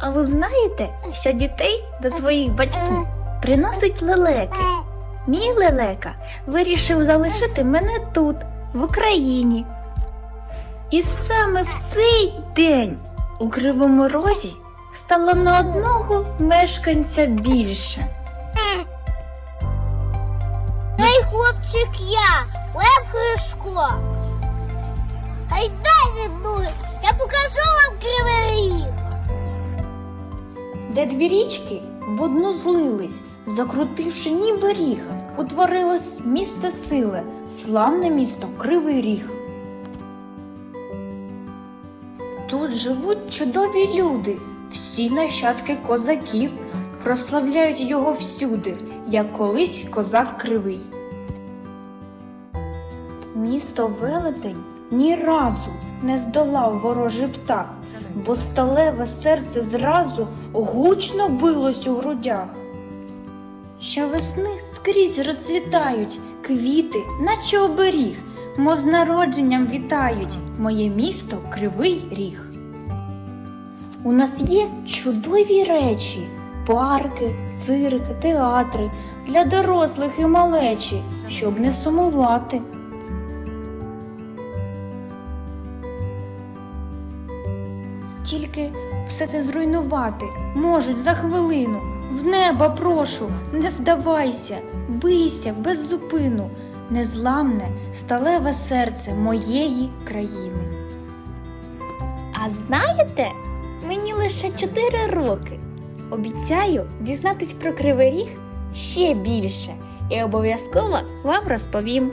А ви знаєте, що дітей до своїх батьків приносить лелеки? Мій лелека вирішив залишити мене тут, в Україні. І саме в цей день у Кривому Розі стало на одного мешканця більше. Цей хлопчик я, Лев Хришко. Гайдай зі мною, я покажу вам кривий. Де дві річки в одну злились, закрутивши ніби ріг, утворилось місце сили, славне місто Кривий Ріг. Тут живуть чудові люди, всі нащадки козаків, прославляють його всюди, як колись козак кривий. Місто Велетень ні разу не здолав ворожий птах, бо сталеве серце зразу гучно билось у грудях. Щовесни скрізь розцвітають квіти, наче оберіг, мов з народженням вітають моє місто Кривий Ріг. У нас є чудові речі, парки, цирк, театри для дорослих і малечі, щоб не сумувати. Тільки все це зруйнувати можуть за хвилину. В неба прошу, не здавайся, бийся без зупину, незламне сталеве серце моєї країни. А знаєте, мені лише 4 роки. Обіцяю дізнатись про кривий ріг ще більше і обов'язково вам розповім.